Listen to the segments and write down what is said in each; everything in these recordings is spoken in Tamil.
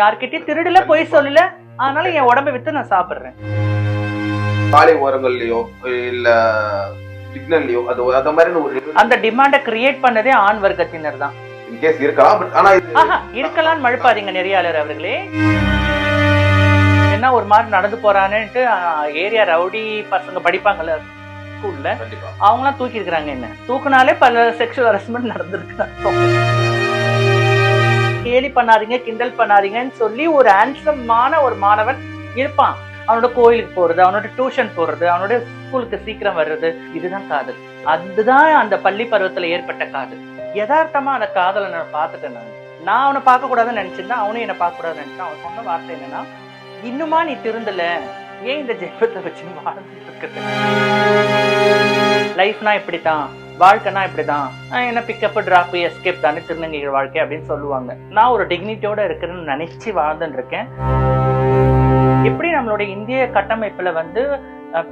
யார்கிட்டயும் திருடல பொய் சொல்லல. அதனால என் உடம்ப வித்து நான் சாப்பிடுறேன். சாலை ஓரங்கள்லயோ இல்ல சிக்னல்லயோ அது அந்த மாதிரி ஒரு அந்த டிமாண்ட கிரியேட் பண்ணதே ஆண் வர்க்கத்தினர் தான். இன்கேஸ் இருக்கலாம் பட் ஆனா இருக்கலாம் மழுப்பாதீங்க நெறியாளர் அவர்களே. என்ன ஒரு மாதிரி நடந்து போறான்னுட்டு ஏரியா ரவுடி பசங்க படிப்பாங்கல்ல ஸ்கூல்ல அவங்களாம் தூக்கி இருக்கிறாங்க என்ன? தூக்குனாலே பல செக்ஷுவல் ஹரஸ்மெண்ட் நடந்திருக்கு. கேலி பண்ணாதீங்க கிண்டல் பண்ணாதீங்கன்னு சொல்லி ஒரு ஆன்சமான ஒரு மாணவன் இருப்பான். அவனோட கோயிலுக்கு போறது அவனோட டியூஷன் போறது அவனோட ஸ்கூலுக்கு சீக்கிரம் வர்றது இதுதான் காதல். அதுதான் அந்த பள்ளி பருவத்துல ஏற்பட்ட காதல். யதார்த்தமா அந்த காதலை நான் பார்த்துட்டேன் நான். நான் அவனை பார்க்க கூடாதுன்னு நினைச்சிருந்தா அவனும் என்னை பார்க்க கூடாதுன்னு நினைச்சான் அவன் சொன்ன வார்த்தை என்னன்னா இன்னுமா நீ திருந்தல? ஏன் இந்த ஜென்மத்தை வச்சு வாழ்ந்துட்டு இருக்குது லைஃப்னா இப்படித்தான். வாழ்க்கைனா இப்படிதான். என்ன பிக்கப் டிராப் எஸ்கேப் தானே திருநங்கைகள் வாழ்க்கை அப்படின்னு சொல்லுவாங்க. நான் ஒரு டிக்னிட்டியோட இருக்கிறேன்னு நினைச்சு வாழ்ந்துட்டு இருக்கேன். எப்படி நம்மளுடைய இந்திய கட்டமைப்புல வந்து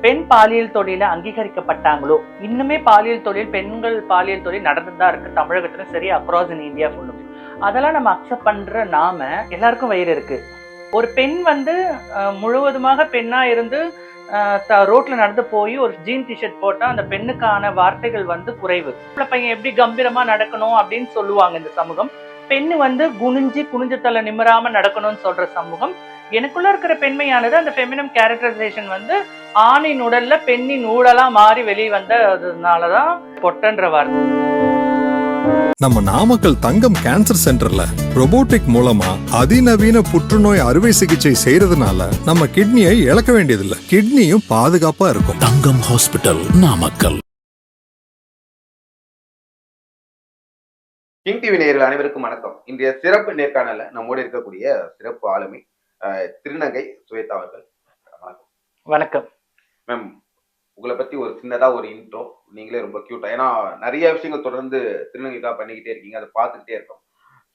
பெண் பாலியல் தொழில அங்கீகரிக்கப்பட்டாங்களோ இன்னுமே பாலியல் தொழில் பெண்கள் பாலியல் தொழில் நடந்துதான் தான் இருக்கு. தமிழகத்துல சரி அக்ராஸ் இன் இந்தியா ஃபுல்லும் அதெல்லாம் நம்ம அக்செப்ட் பண்ற நாம எல்லாருக்கும் வயிறு இருக்கு. ஒரு பெண் வந்து முழுவதுமாக பெண்ணா இருந்து ரோட்ல நடந்து போய் ஒரு ஜீன் டிஷர்ட் போட்டா அந்த பெண்ணுக்கான வார்த்தைகள் வந்து குறைவு. பையன் எப்படி கம்பீரமா நடக்கணும் அப்படின்னு சொல்லுவாங்க இந்த சமூகம். பெண்ணு வந்து குனிஞ்சு குனிஞ்ச தலை நிமிராம நடக்கணும்னு சொல்ற சமூகம். எனக்குள்ள இருக்கிற பெண்மையானது அந்த ஃபெமினம் கேரக்டரைசேஷன் வந்து ஆணின் உடல்ல பெண்ணின் ஊழலா மாறி வெளியே வந்ததுனாலதான் பொட்டன்ற வார்த்தை. நம்ம நாமக்கல் தங்கம் கேன்சர் சென்டர்ல robotic மூலமா அதிநவீன புற்றுநோய் அறுவை சிகிச்சை செய்யறதுனால நம்ம கிட்னியை இழக்க வேண்டியதில்லை. கிட்னியும் பாதுகாப்பா இருக்கும். Thangam hospital Namakkal. King TV நேயர்கள் அனைவருக்கும் வணக்கம். இன்றைய சிறப்பு நேர்காணல நம்மோடு இருக்கக்கூடிய சிறப்பு ஆளுமை திருநங்கை சுவேதா அவர்கள். வணக்கம். வணக்கம். மேம் உங்களை பத்தி ஒரு சின்னதா ஒரு இன்ட்ரோ நீங்களே ரொம்ப கியூட்டா ஏன்னா நிறைய விஷயங்கள் தொடர்ந்து திருநங்கைக்காக பண்ணிக்கிட்டே இருக்கீங்க. அதை பார்த்துக்கிட்டே இருக்கோம்.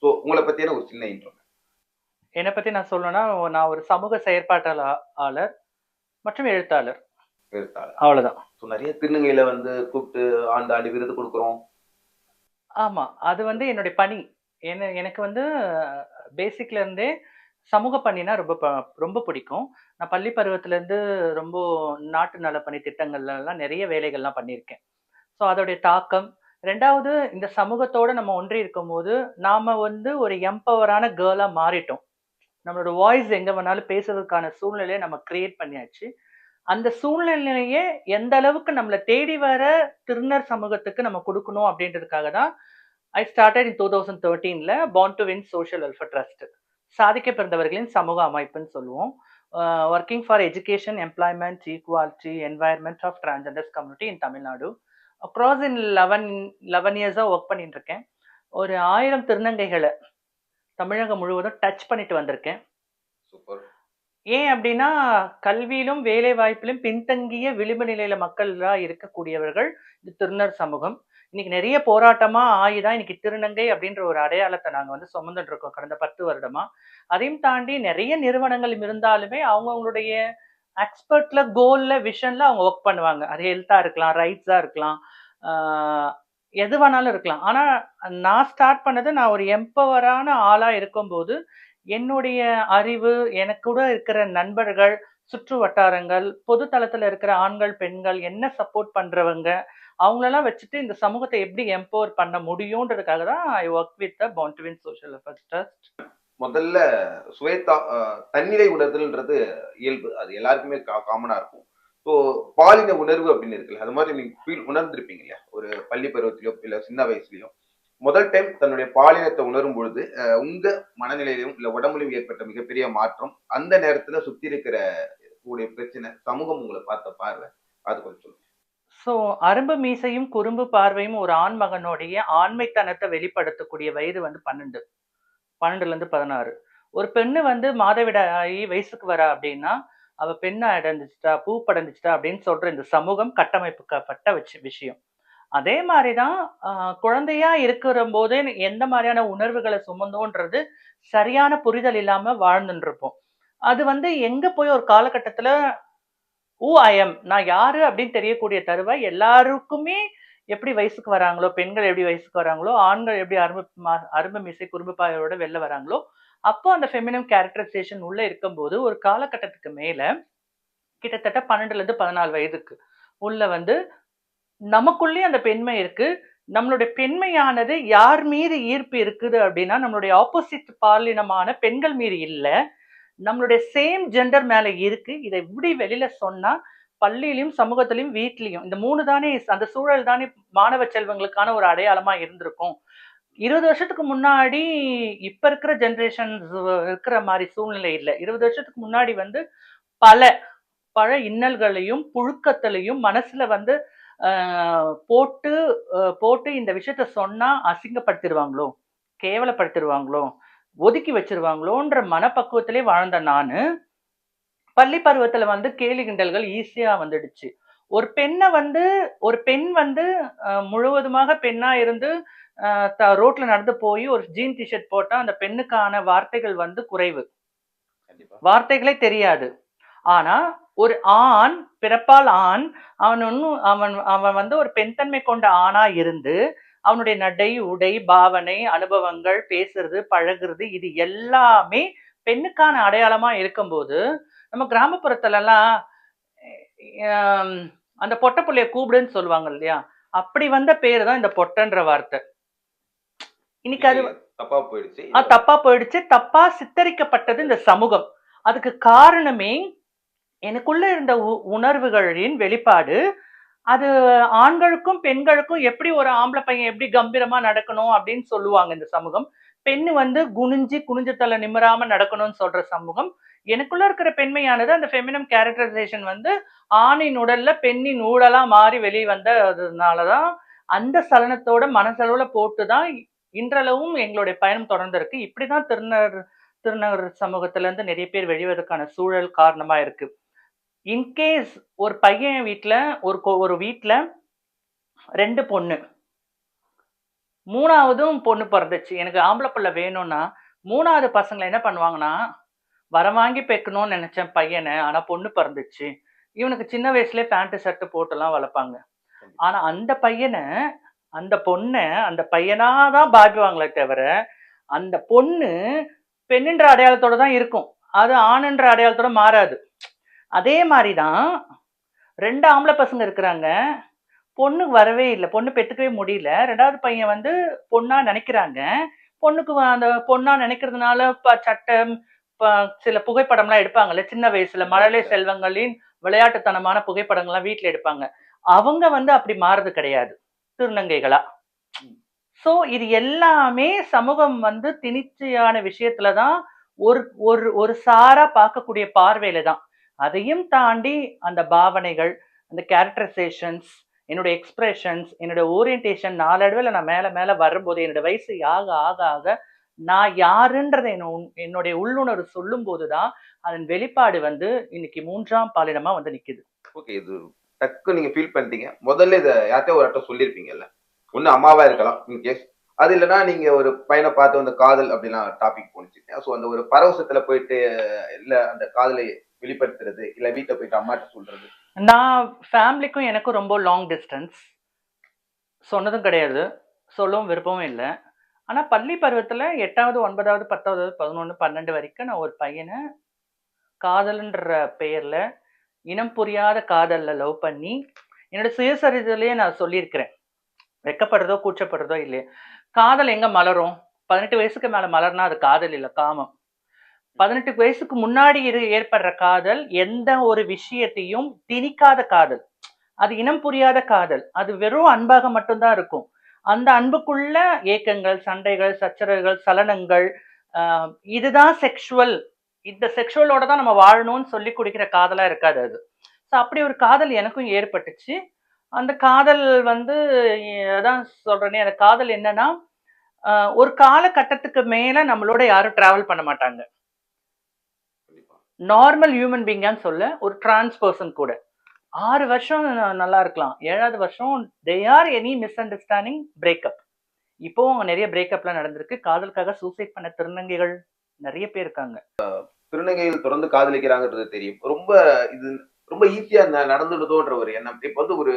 ஸோ உங்களை பத்தியான ஒரு சின்ன இன்ட்ரோ என்னை பத்தி நான் சொல்லணும்னா நான் ஒரு சமூக செயற்பாட்டாளர் மற்றும் எழுத்தாளர். எழுத்தாளர். அவ்வளவுதான். ஸோ நிறைய திருநங்கையில வந்து கூப்பிட்டு ஆண்டாண்டு விருது கொடுக்குறோம். ஆமா. அது வந்து என்னுடைய பணி. என்ன எனக்கு வந்து பேசிக்ல இருந்தே சமூக பணினா ரொம்ப ப- ரொம்ப பிடிக்கும். நான் பள்ளி பருவத்திலேருந்து ரொம்ப நாட்டு நலப்பணி திட்டங்கள்லலாம் நிறைய வேலைகள்லாம் பண்ணியிருக்கேன். ஸோ அதோடைய தாக்கம். ரெண்டாவது இந்த சமூகத்தோட நம்ம ஒன்றி இருக்கும்போது நாம வந்து ஒரு எம்பவரான கேர்ளாக மாறிட்டோம். நம்மளோட வாய்ஸ் எங்க வேணாலும் பேசுறதுக்கான சூழ்நிலையை நம்ம கிரியேட் பண்ணியாச்சு. அந்த சூழ்நிலையே எந்த அளவுக்கு நம்மளை தேடி வர திருநர் சமூகத்துக்கு நம்ம கொடுக்கணும் அப்படின்றதுக்காக தான் I started in two thousand தேர்ட்டீனில் born to win social welfare trust சாதிக்க பிறந்தவர்களின் சமூக அமைப்புன்னு சொல்லுவோம். Working for education employment equality environment of transgenders community in Tamil Nadu. Across in eleven eleven இயர்ஸாக ஒர்க் பண்ணிட்டு இருக்கேன் ஒரு ஆயிரம் திருநங்கைகளை தமிழகம் முழுவதும் டச் பண்ணிட்டு வந்திருக்கேன். சூப்பர். ஏன் அப்படின்னா கல்வியிலும் வேலை வாய்ப்பிலும் பின்தங்கிய விளிம்பு நிலையில மக்களா இருக்கக்கூடியவர்கள் இந்த திருநர் சமூகம். இன்னைக்கு நிறைய போராட்டமா ஆகிதான் இன்னைக்கு திருநங்கை அப்படின்ற ஒரு அடையாளத்தை நாங்க வந்து சுமந்துட்டு இருக்கோம் கடந்த பத்து வருடமா. அதையும் தாண்டி நிறைய நிறுவனங்கள் இருந்தாலுமே அவங்கவுங்களுடைய எக்ஸ்பர்ட்ல கோல்ல விஷன்ல அவங்க ஒர்க் பண்ணுவாங்க. அது ஹெல்த்தா இருக்கலாம் ரைட்ஸா இருக்கலாம் எது வேணாலும் இருக்கலாம். ஆனா நான் ஸ்டார்ட் பண்ணது நான் ஒரு எம்பவரான ஆளா இருக்கும்போது என்னுடைய அறிவு எனக்கு கூட இருக்கிற நண்பர்கள் சுற்று வட்டாரங்கள் பொது தளத்துல இருக்கிற ஆண்கள் பெண்கள் என்ன சப்போர்ட் பண்றவங்க அவங்களெல்லாம் வச்சுட்டு இந்த சமூகத்தை எப்படி எம்பவர் பண்ண முடியுன்றதுக்காக தான் I work with the born to win social efforts trust முதல்ல சுவேதா தன்னிலை உணர்தல்ன்றது இயல்பு. அது எல்லாருக்குமே காமனா இருக்கும். ஸோ பாலின உணர்வு அப்படின்னு இருக்குல்ல அது மாதிரி நீங்க ஃபீல் உணர்ந்திருப்பீங்க இல்லையா? ஒரு பள்ளி பருவத்திலயோ இல்லை சின்ன வயசுலயோ. முதல் டைம் தன்னுடைய பாலினத்தை உணரும் பொழுது உங்க மனநிலையிலும் இல்லை உடம்புலையும் ஏற்பட்ட மிகப்பெரிய மாற்றம் அந்த நேரத்துல சுத்தி இருக்கிற கூடிய பிரச்சனை சமூகம் உங்களை பார்த்த பார்வை அது கொஞ்சம் சொல்லுங்கள் ஸோ அரும்பு மீசையும் குறும்பு பார்வையும் ஒரு ஆண் மகனுடைய ஆண்மைத்தனத்தை வெளிப்படுத்தக்கூடிய வயது வந்து பன்னெண்டு பன்னெண்டுலேருந்து பதினாறு. ஒரு பெண்ணு வந்து மாதவிடாயி வயசுக்கு வரா அப்படின்னா அவள் பெண்ணை அடைஞ்சிச்சிட்டா பூ படைஞ்சிச்சிட்டா அப்படின்னு சொல்கிற இந்த சமூகம் கட்டமைப்புக்கப்பட்ட வச்சு விஷயம். அதே மாதிரி தான் குழந்தையா இருக்கிற போதே எந்த மாதிரியான உணர்வுகளை சுமந்தோன்றது சரியான புரிதல் இல்லாமல் வாழ்ந்துட்டு இருப்போம் அது வந்து எங்கே போய் ஒரு காலகட்டத்தில் ஊ ஐஎம் நான் யாரு அப்படின்னு தெரியக்கூடிய தருவை எல்லாருக்குமே எப்படி வயசுக்கு வராங்களோ பெண்கள் எப்படி வயசுக்கு வராங்களோ ஆண்கள் எப்படி அரும்பு மா- அரும்பு மிசை குறும்பு வெளில வராங்களோ அப்போ அந்த ஃபெமினம் கேரக்டரைசேஷன் உள்ள இருக்கும்போது ஒரு காலகட்டத்துக்கு மேல கிட்டத்தட்ட பன்னெண்டுல இருந்து பதினாலு வயதுக்கு உள்ள வந்து நமக்குள்ளே அந்த பெண்மை இருக்கு. நம்மளுடைய பெண்மையானது யார் மீது ஈர்ப்பு இருக்குது அப்படின்னா நம்மளுடைய ஆப்போசிட் பாலினமான பெண்கள் மீது இல்லை. நம்மளுடைய சேம் ஜெண்டர் மேல இருக்கு. இதை எப்படி வெளியில சொன்னா பள்ளியிலையும் சமூகத்திலையும் வீட்லையும் இந்த மூணு தானே அந்த சூழல் தானே மாணவ செல்வங்களுக்கான ஒரு அடையாளமா இருந்திருக்கும். இருபது வருஷத்துக்கு முன்னாடி இப்ப இருக்கிற ஜென்ரேஷன் இருக்கிற மாதிரி சூழ்நிலை இல்லை. இருபது வருஷத்துக்கு முன்னாடி வந்து பல பல இன்னல்களையும் புழுக்கத்திலையும் மனசுல வந்து ஆஹ், போட்டு போட்டு இந்த விஷயத்த சொன்னா அசிங்கப்படுத்திடுவாங்களோ? கேவலப்படுத்திடுவாங்களோ? ஒதுக்கி வச்சிருவாங்களோன்ற மனப்பக்குவத்திலே வாழ்ந்த நானு பள்ளி பருவத்துல வந்து கேலி கிண்டல்கள் ஈஸியா வந்துடுச்சு. ஒரு பெண்ணை வந்து ஒரு பெண் வந்து முழுவதுமாக பெண்ணா இருந்து ரோட்ல நடந்து போய் ஒரு ஜீன் டிஷர்ட் போட்டா அந்த பெண்ணுக்கான வார்த்தைகள் வந்து குறைவு. வார்த்தைகளே தெரியாது. ஆனா ஒரு ஆண் பிறப்பால் ஆண் அவன் ஒன்னும் அவன் அவன் வந்து ஒரு பெண்தன்மை கொண்ட ஆணா இருந்து அவனுடைய நடை உடை பாவனை அனுபவங்கள் பேசுறது பழகுறது இது எல்லாமே பெண்ணுக்கான அடையாளமா இருக்கும்போது நம்ம கிராமப்புறத்துல எல்லாம் ஆம், அந்த பொட்ட புள்ளைய கூப்பிடுன்னு சொல்லுவாங்க இல்லையா? அப்படி வந்த பேரு தான் இந்த பொட்டன்ற வார்த்தை. இன்னைக்கு அது தப்பா போயிடுச்சு ஆ, தப்பா போயிடுச்சு தப்பா சித்தரிக்கப்பட்டது இந்த சமூகம். அதுக்கு காரணமே எனக்குள்ள இருந்த உ- உணர்வுகளின் வெளிப்பாடு அது ஆண்களுக்கும் பெண்களுக்கும் எப்படி ஒரு ஆம்பளை பையன் எப்படி கம்பீரமா நடக்கணும் அப்படின்னு சொல்லுவாங்க இந்த சமூகம். பெண் வந்து குனிஞ்சு குனிஞ்ச தலை நிமிராம நடக்கணும்னு சொல்ற சமூகம். எனக்குள்ள இருக்கிற பெண்மையானது அந்த ஃபெமினம் கேரக்டரைசேஷன் வந்து ஆணின் உடல்ல பெண்ணின் ஊழலா மாறி வெளியே வந்ததுனாலதான் அந்த சலனத்தோட மனசளவுல போட்டுதான் இன்றளவும் எங்களுடைய பயணம் தொடர்ந்திருக்கு. இப்படிதான் திருநர் திருநகர் சமூகத்துல இருந்து நிறைய பேர் வெளிவதற்கான சூழல் காரணமா இருக்கு. இன்கேஸ் ஒரு பையன் வீட்ல ஒரு ஒரு வீட்ல ரெண்டு பொண்ணு. மூணாவதும் பொண்ணு பிறந்துச்சு. எனக்கு ஆம்பளை பிள்ளை வேணும்னா மூணாவது பசங்களை என்ன பண்ணுவாங்கன்னா வர வாங்கி பெக்கணும்னு நினைச்சேன் பையனை ஆனா பொண்ணு பிறந்துச்சு. இவனுக்கு சின்ன வயசுலயே பேண்ட் ஷர்ட் போட்டுலாம் வளர்ப்பாங்க. ஆனா அந்த பையனை அந்த பொண்ணை அந்த பையனாதான் பாவிப்பாங்களே தவிர அந்த பொண்ணு பெண்ணுன்ற அடையாளத்தோட தான் இருக்கும். அது ஆணுன்ற அடையாளத்தோட மாறாது. அதே மாதிரி தான் ரெண்டு ஆம்பளை பசங்க இருக்கிறாங்க. பொண்ணு வரவே இல்லை. பொண்ணு பெற்றுக்கவே முடியல. ரெண்டாவது பையன் வந்து பொண்ணாக நினைக்கிறாங்க. பொண்ணுக்கு வ- அந்த பொண்ணாக நினைக்கிறதுனால இப்போ சட்டம் இப்போ சில புகைப்படம்லாம் எடுப்பாங்கல்ல சின்ன வயசுல. மழலை செல்வங்களின் விளையாட்டுத்தனமான புகைப்படங்கள்லாம் வீட்டில் எடுப்பாங்க. அவங்க வந்து அப்படி மாறுறது கிடையாது. திருநங்கைகளா. ஸோ இது எல்லாமே சமூகம் வந்து திணிச்சையான விஷயத்துல தான் ஒரு ஒரு ஒரு சாரா பார்க்கக்கூடிய பார்வையில தான் அதையும் தாண்டி அந்த பாவனைகள் அந்த கேரக்டரைசேஷன்ஸ் என்னுடைய எக்ஸ்பிரஷன்ஸ் என்னுடைய ஓரியன்டேஷன் நாளடைவில் நான் மேலே மேலே வரும்போது என்னோட வயசு ஆக ஆக ஆக நான் யாருன்றதை என்ன உண்- என்னுடைய உள்ளுணர்வு சொல்லும் போதுதான் அதன் வெளிப்பாடு வந்து இன்னைக்கு மூன்றாம் பாலினமாக வந்து நிற்கிது ஓகே இது டக்கு நீங்கள் ஃபீல் பண்ணிட்டீங்க. முதல்ல இதை யார்கிட்ட ஒரு அட்டம் சொல்லியிருப்பீங்கல்ல ஒன்று அம்மாவாக இருக்கலாம் இன்கேஸ் அது இல்லைன்னா நீங்க ஒரு பையனை பார்த்து அந்த காதல் அப்படிலாம் டாபிக் போனிச்சிங்க ஸோ அந்த ஒரு பரவசத்துல போயிட்டு இல்லை அந்த காதலை வெளிப்படுத்துறது இல்ல வீட்டை போயிட்டு அம்மாட்ட சொல்றது. நான் ஃபேமிலிக்கும் எனக்கும் ரொம்ப லாங் டிஸ்டன்ஸ் சொன்னதும் கிடையாது. சொல்லவும் விருப்பமும் இல்லை. ஆனால் பள்ளி பருவத்தில் எட்டாவது ஒன்பதாவது பத்தாவது பதினொன்று பன்னெண்டு வரைக்கும் நான் ஒரு பையனை காதல்ன்ற பெயரில் இனம் புரியாத காதலில் லவ் பண்ணி என்னோட சுயசரிதிலேயே நான் சொல்லியிருக்கிறேன். வெக்கப்படுறதோ கூச்சப்படுறதோ இல்லையே. காதல் எங்கே மலரும்? பதினெட்டு வயசுக்கு மேலே மலர்னா அது காதல் இல்லை காமம். பதினெட்டு வயசுக்கு முன்னாடி இரு ஏற்படுற காதல் எந்த ஒரு விஷயத்தையும் திணிக்காத காதல். அது இனம் புரியாத காதல். அது வெறும் அன்பாக மட்டும்தான் இருக்கும். அந்த அன்புக்குள்ள ஏக்கங்கள் சண்டைகள் சச்சரவுகள் சலனங்கள் இதுதான் செக்ஷுவல் இந்த செக்ஷுவலோட தான் நம்ம வாழணும்னு சொல்லி கொடுக்கிற காதலா இருக்காது அது. ஸோ அப்படி ஒரு காதல் எனக்கும் ஏற்பட்டுச்சு. அந்த காதல் வந்து அதான் சொல்றேனே அந்த காதல் என்னன்னா ஒரு காலகட்டத்துக்கு மேல நம்மளோட யாரும் டிராவல் பண்ண மாட்டாங்க. நார்மல் ஹியூமன் பீங்கான்னு சொல்ல ஒரு டிரான்ஸ் பர்சன் கூட. ஆறு வருஷம் நல்லா இருக்கலாம். ஏழாவது வருஷம் they are any misunderstanding breakup இப்போ நிறைய பிரேக்கப்லாம் நடந்திருக்கு. காதலுக்காக சூசைட் பண்ண திருநங்கைகள் நிறைய பேர் இருக்காங்க. திருநங்கைகள் தொடர்ந்து காதலிக்கிறாங்கன்றது தெரியும். ரொம்ப இது ரொம்ப ஈஸியா நடந்துடுதோன்ற ஒரு எண்ணம். இப்ப வந்து ஒரு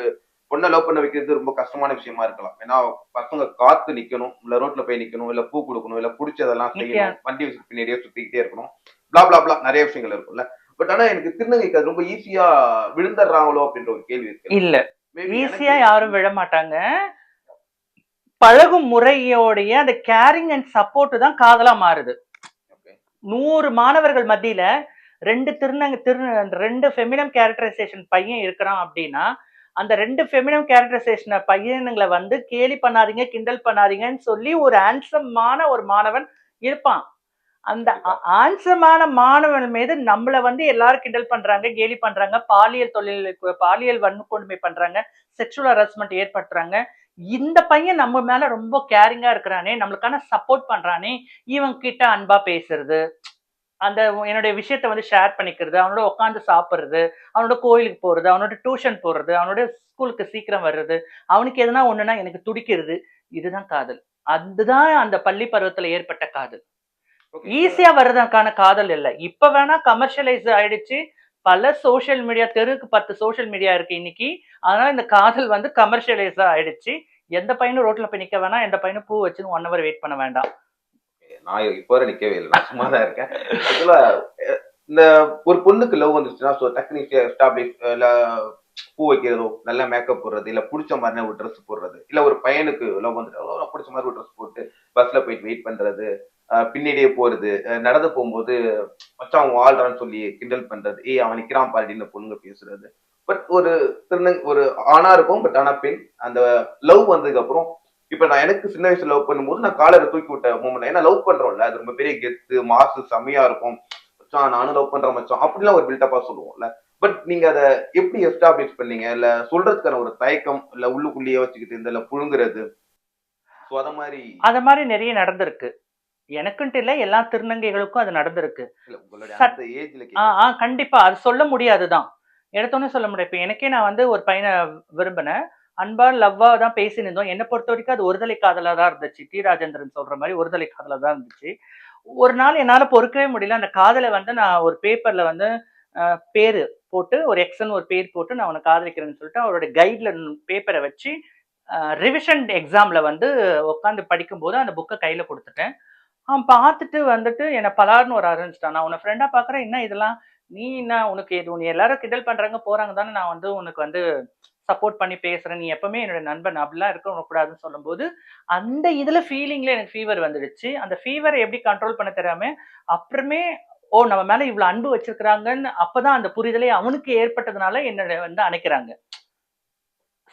பொண்ணை லவ் பண்ண வைக்கிறது ரொம்ப கஷ்டமான விஷயமா இருக்கலாம். ஏன்னா பசங்க காத்து நிக்கணும் இல்ல ரோட்ல போய் நிக்கணும் இல்ல பூ கொடுக்கணும் இல்ல பிடிச்சதெல்லாம் செய்யணும். வண்டி பின்னாடியே சுத்திக்கிட்டே இருக்கணும். Blah நிறைய விஷயங்கள் இருக்கும்ல. பட் ஆனா எனக்கு திருநங்கைக்கு அது ரொம்ப ஈஸியா விழுந்துடுறாங்களோ அப்படின்ற ஒரு கேள்வி இருக்கு. இல்ல. ஈஸியா யாரும் விழ மாட்டாங்க. பழகும் முறையோடைய அந்த கேரிங் அண்ட் சப்போர்ட் தான் காதலா மாறுது. நூறு மாணவர்கள் மத்தியில ரெண்டு திருநங்க திரு ரெண்டு ஃபெமினம் கேரக்டரைசேஷன் பையன் இருக்கிறான் அப்படின்னா அந்த ரெண்டு ஃபெமினம் கேரக்டரைசேஷன் பையனுங்களை வந்து கேலி பண்ணாதீங்க கிண்டல் பண்ணாதீங்கன்னு சொல்லி ஒரு ஆன்சமான ஒரு மாணவன் இருப்பான். அந்த ஆன்சமான மாணவன் மீது நம்மள வந்து எல்லாரும் கிண்டல் பண்றாங்க கேலி பண்றாங்க பாலியல் தொழில் பாலியல் வன்கொடுமை பண்றாங்க செக்ஷுவல் ஹராஸ்மெண்ட் ஏற்படுத்துறாங்க. இந்த பையன் நம்ம மேல ரொம்ப கேரிங்கா இருக்கிறானே நம்மளுக்கான சப்போர்ட் பண்றானே இவன் கிட்ட அன்பா பேசுறது அந்த என்னுடைய விஷயத்த வந்து ஷேர் பண்ணிக்கிறது அவனோட உட்காந்து சாப்பிட்றது அவனோட கோயிலுக்கு போறது அவனோட டியூஷன் போடுறது அவனோட ஸ்கூலுக்கு சீக்கிரம் வர்றது அவனுக்கு எதனா ஒண்ணுனா எனக்கு துடிக்கிறது இதுதான் காதல். அதுதான் அந்த பள்ளி பருவத்துல ஏற்பட்ட காதல். ஈஸியா வர்றதுக்கான காதல் இல்லை. இப்ப வேணா கமர்ஷியலைஸ் ஆயிடுச்சு. பல சோஷியல் மீடியா தெருக்கு பத்து சோஷியல் மீடியா இருக்கு இன்னைக்கு. அதனால இந்த காதல் வந்து கமர்ஷியலைஸா ஆயிடுச்சு. எந்த பையனும் ரோட்ல போய் நிக்க வேணாம். எந்த பையனும் பூ வச்சு ஒன் ஹவர் வெயிட் பண்ண வேண்டாம். நான் இப்போ வரை நிக்கவே இல்லை. நான் சும்மா தான் இருக்கேன். ஆக்சுவலா இந்த ஒரு பொண்ணுக்கு லவ் வந்துச்சுன்னா ஸோ டக்குனு எஸ்டாப்ளிஷ் இல்ல பூ வைக்கிறதோ நல்ல மேக்கப் போடுறது இல்ல பிடிச்ச மாதிரி ஒரு ட்ரெஸ் போடுறது இல்ல ஒரு பையனுக்கு லவ் வந்துட்டு பிடிச்ச மாதிரி ஒரு ட்ரெஸ் போட்டு பஸ்ல போயிட்டு வெயிட் பண்றது பின்னாடியே போறது நடந்து போகும்போது மச்சான் அவன் வாழ்றான்னு சொல்லி கிண்டல் பண்றது ஏய் அவன் நிக்கிறான் பாருடின்னு பொண்ணுங்க பேசுறது. பட் ஒரு திருநங் ஒரு ஆணா இருக்கும் பட் ஆனா பெண். அந்த லவ் வந்ததுக்கு அப்புறம் இப்ப நான் எனக்கு சின்ன வயசுல லவ் பண்ணும்போது நான் காலரை தூக்கி விட்ட மூமெண்ட் ஏன்னா லவ் பண்றோம்ல அது ரொம்ப பெரிய கெத்து மாசு செம்மையா இருக்கும். மச்சான் நானும் லவ் பண்றேன் மச்சான் அப்படிலாம் ஒரு பில்டப்பா சொல்லுவோம்ல. பட் நீங்க அதை எப்படி எஸ்டாப்ளிஷ் பண்ணீங்க? இல்ல சொல்றதுக்கான ஒரு தயக்கம் இல்ல உள்ளுக்குள்ளேயே வச்சுக்கிட்டு இந்த புழுங்குறது? ஸோ அத மாதிரி அத மாதிரி நிறைய நடந்திருக்கு. எனக்குன்ட்டு இல்ல எல்லா திருநங்கைகளுக்கும் அது நடந்திருக்கு. கண்டிப்பா. அது சொல்ல முடியாதுதான். எடுத்தோன்னே சொல்ல முடியாது. இப்ப எனக்கே நான் வந்து ஒரு பையனை விரும்பினேன். அன்பா லவ்வா தான் பேசி நின்றோம் என்னை பொறுத்த வரைக்கும் அது ஒருதலை காதலா தான் இருந்துச்சு. டி. ராஜேந்திரன் சொல்ற மாதிரி ஒருதலை காதலா தான் இருந்துச்சு. ஒரு நாள் என்னால பொறுக்கவே முடியல. அந்த காதலை வந்து நான் ஒரு பேப்பர்ல வந்து பேரு போட்டு ஒரு எக்ஸன் ஒரு பேர் போட்டு நான் அவனை காதலிக்கிறேன்னு சொல்லிட்டு அவரோட கைட்ல பேப்பரை வச்சு ரிவிஷன் எக்ஸாம்ல வந்து உட்காந்து படிக்கும்போது அந்த புக்கை கையில கொடுத்துட்டேன். அவன் பார்த்துட்டு வந்துட்டு என்னை பலார்னு ஒரு ஆரம்பிச்சிட்டான். நான் உன்னை ஃப்ரெண்டா பாக்குறேன் என்ன இதெல்லாம்? நீ என்ன? உனக்கு இது உன்னை எல்லாரும் கிண்டல் பண்றாங்க போறாங்க தானே. நான் வந்து உனக்கு வந்து சப்போர்ட் பண்ணி பேசுறேன். நீ எப்பவுமே என்னோட நண்பன். அப்படிலாம் இருக்க கூடாதுன்னு சொல்லும்போது அந்த இதுல ஃபீலிங்ல எனக்கு ஃபீவர் வந்துடுச்சு. அந்த ஃபீவரை எப்படி கண்ட்ரோல் பண்ண தெரியாம அப்புறமே ஓ நம்ம மேல இவ்வளவு அன்பு வச்சிருக்கிறாங்கன்னு அப்பதான் அந்த புரிதலே அவனுக்கு ஏற்பட்டதுனால என்னோட வந்து அணைக்கிறாங்க.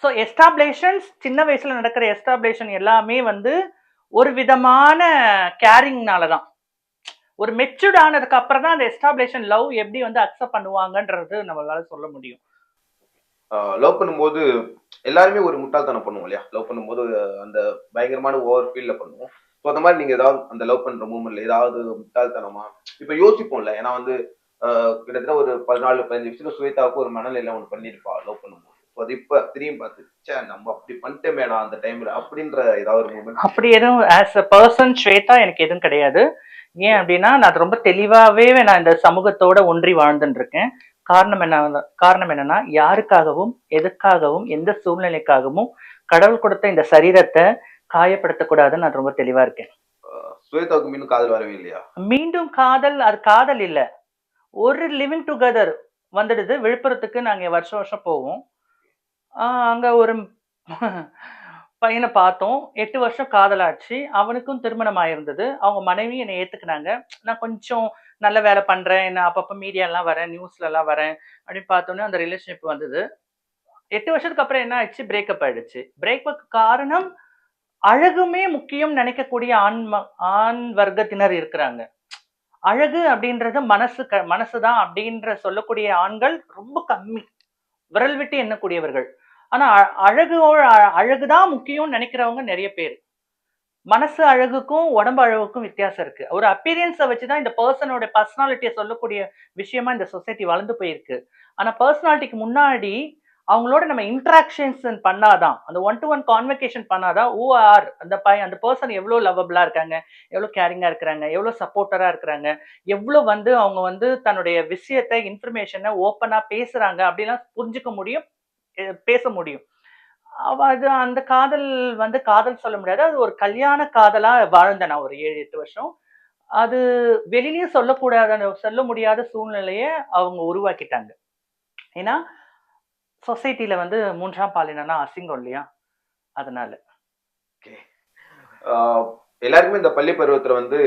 ஸோ எஸ்டாப்ளேஷன்ஸ் சின்ன வயசுல நடக்கிற எஸ்டாப்ளேஷன் எல்லாமே வந்து ஒரு விதமான கேரிங்னால தான் ஒரு மெச்சூர்ட் ஆனதுக்கு அப்புறம் தான் அந்த எஸ்டாப்ளேஷன் லவ் எப்படி வந்து அக்செப்ட் பண்ணுவாங்கன்றது நம்மளால சொல்ல முடியும். லவ் பண்ணும்போது எல்லாருமே ஒரு முட்டாள்தனம் பண்ணுவோம் இல்லையா? லவ் பண்ணும்போது அந்த பயங்கரமான ஓவர் ஃபீல்ல பண்ணுவோம். ஸோ அந்த மாதிரி நீங்க ஏதாவது அந்த லவ் பண்ற மூமெண்ட்ல ஏதாவது முட்டாள்தனமா? இப்ப யோசிப்போம்ல ஏன்னா வந்து கிட்டத்தட்ட ஒரு பதினாலு பதினஞ்சு வருஷத்துல சுவேதாவுக்கு ஒரு மனநிலை ஒன்று பண்ணிருப்பா லவ் பண்ணும்போது. இப்ப திரும்பி பார்த்து நம்ம அப்படி பண்ணிட்டோமேடா அந்த டைம்ல அப்படின்ற ஏதாவது ஒரு அப்படி எதுவும் ஆஸ் அ பர்சன் ஸ்வேதா எனக்கு எதுவும் கிடையாது. ஏன் அப்படின்னா நான் அது ரொம்ப தெளிவாவே நான் இந்த சமூகத்தோட ஒன்றி வாழ்ந்துட்டு இருக்கேன் காரணம் என்ன காரணம் என்னன்னா யாருக்காகவும் எதுக்காகவும் எந்த சூழ்நிலைக்காகவும் கடவுள் கொடுத்த இந்த சரீரத்தை காயப்படுத்தக்கூடாதுன்னு நான் ரொம்ப தெளிவா இருக்கேன். சுவேதாவுக்கு மீண்டும் காதல் வரவே இல்லையா? மீண்டும் காதல் அது காதல் இல்ல. ஒரு லிவிங் டுகெதர் வந்துடுது. விழுப்புரத்துக்கு நாங்க வருஷம் வருஷம் போவோம். அங்கே ஒரு பையனை பார்த்தோம். எட்டு வருஷம் காதலாச்சு. அவனுக்கும் திருமணம் ஆயிருந்தது அவங்க மனைவி என்னை ஏற்றுக்குனாங்க நான் கொஞ்சம் நல்ல வேலை பண்ணுறேன் நான் அப்பப்போ மீடியாலாம் வரேன் நியூஸ்லலாம் வரேன் அப்படின்னு பார்த்தோன்னே அந்த ரிலேஷன்ஷிப் வந்தது. எட்டு வருஷத்துக்கு அப்புறம் என்ன ஆயிடுச்சு? பிரேக்கப் ஆயிடுச்சு. பிரேக்கப் காரணம் அழகுமே முக்கியம் நினைக்கக்கூடிய ஆண் ம- ஆண் வர்க்கத்தினர் இருக்கிறாங்க. அழகு அப்படின்றது மனசு க மனசு தான் அப்படின்ற சொல்லக்கூடிய ஆண்கள் ரொம்ப கம்மி. விரல் விட்டு எண்ணக்கூடியவர்கள். ஆனா அ- அழகு அ- அழகுதான் முக்கியம்னு நினைக்கிறவங்க நிறைய பேர். மனசு அழகுக்கும் உடம்பு அழகுக்கும் வித்தியாசம் இருக்கு. ஒரு அப்பீரியன்ஸை வச்சுதான் இந்த பர்சனோட பர்சனாலிட்டியை சொல்லக்கூடிய விஷயமா இந்த சொசைட்டி வளர்ந்து போயிருக்கு. ஆனா பர்சனாலிட்டிக்கு முன்னாடி அவங்களோட நம்ம இன்ட்ராக்ஷன்ஸ் பண்ணாதான் அந்த ஒன் டு ஒன் கான்வெகேஷன் பண்ணாதான் ஊ ஆர் அந்த பையன் அந்த பர்சன் எவ்வளோ லவ்வபிளாக இருக்காங்க எவ்வளோ கேரிங்காக இருக்கிறாங்க எவ்வளோ சப்போர்ட்டராக இருக்கிறாங்க எவ்வளோ வந்து அவங்க வந்து தன்னுடைய விஷயத்தை இன்ஃபர்மேஷனை ஓப்பனாக பேசுகிறாங்க அப்படிலாம் புரிஞ்சுக்க முடியும். பேச முடியும். அவ அது அந்த காதல் வந்து காதல் சொல்ல முடியாது. அது ஒரு கல்யாண காதலா வாழ்ந்தேன் நான் ஒரு ஏழு எட்டு வருஷம். அது வெளியிலயும் சொல்லக்கூடாத சொல்ல முடியாத சூழ்நிலையை அவங்க உருவாக்கிட்டாங்க. ஏன்னா சொசைட்டில வந்து மூன்றாம் பாலினா அசிங்கம் இல்லையா? அதனால. எல்லாருக்குமே இந்த பள்ளி பருவத்துல வந்து